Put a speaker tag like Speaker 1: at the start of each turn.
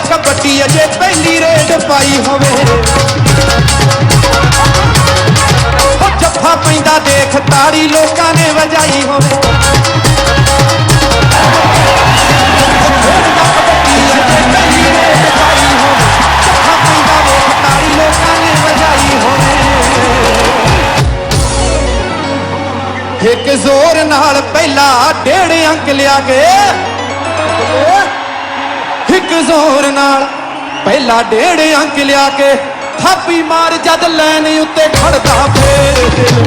Speaker 1: ਕਬੱਡੀ ਅਜੇ ਪਹਿਲੀ ਰੇਡ ਪਾਈ ਹੋਵੇ। ਉਹ ਜੱਫਾ ਪੈਂਦਾ ਦੇਖ, ਤਾੜੀ ਲੋਕਾਂ ਨੇ ਵਜਾਈ ਹੋਵੇ। ਇੱਕ ਜ਼ੋਰ ਨਾਲ ਪਹਿਲਾ ਡੇਢ ਅੰਕ ਲਿਆ ਕੇ ਜ਼ੋਰ ਨਾਲ। ਪਹਿਲਾ ਡੇਢ ਅੰਕ ਲਿਆ ਕੇ ਥਾਪੀ ਮਾਰ ਜਦ ਲੈਣ ਉੱਤੇ ਖੜਦਾ ਫੇਰ। ਦਿਲ